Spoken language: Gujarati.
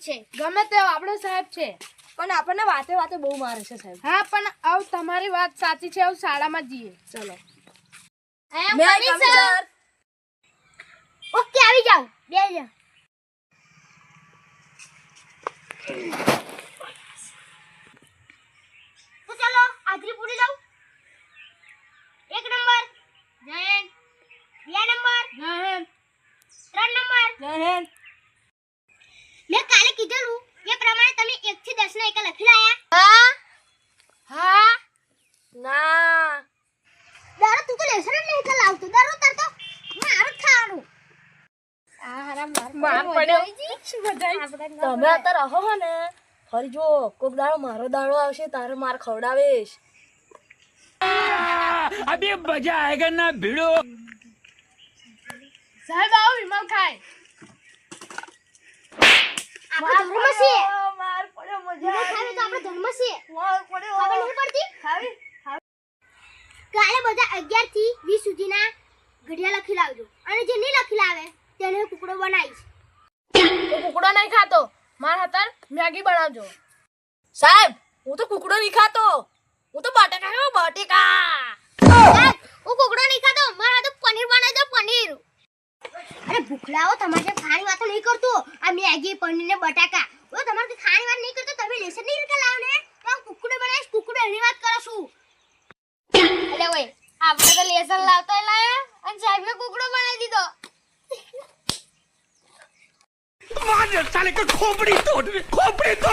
છે. ગમે તે આપણો સાહેબ છે. પણ આપણને વાતે વાતે બહુ મારે છે સાહેબ. હા પણ આવ તમારી વાત સાચી છે આવ શાળામાં જઈએ. ચલો. ઓકે આવી જાઓ. બે જાઓ. તો ચાલો હાજરી પૂરી લઉં. એક નંબર. જયન બે નંબર. જય હિન્દ. ત્રણ નંબર. જય હિન્દ મેં કાલે કીધેલું એ પ્રમાણે તમે એક થી દસ ના એક લખી લાયા હા હા ના દારો તું તો લેસન જ નહીં લાવતો દારો તાર તો મારું જ ખાવાનું આ હરામ માર પડ્યો શું બધાય તમે અત્યારે રહો ને. ફરી જો કોક દાડો મારો દાડો આવશે તારે માર ખવડાવીશ. અબે મજા આયેગા ના ભીડો? સાહેબ આવો વિમલ ખાય. થી 20 સુધીના ઘડિયા લખી લાવજો. કુકડો નહીં ખાતો. માર હાથર મેગી બનાવજો. સાહેબ હું તો કુકડો નહીં ખાતો. હું તો બટાકા ખાઉં બટેકા. હું કુકડો નહીં ખાતો. મારા તો પનીર બનાવજો પનીર. અરે ભૂખલાઓ તમારે ખાણી વાતો નહીં કરતો. આ મેગી પનીર ને બટાકા. ઓ તમારે ખાણી વાત નહીં કરતો? તમે લેસન નહીં લખા લાવ ને? તો હું કુકડો બનાવીશ કુકડો એની વાત કરો છું. એટલે ઓય આપણે તો લેસન લાવતો લાયા. 妈的，咋来个恐怖的组不？恐怖的。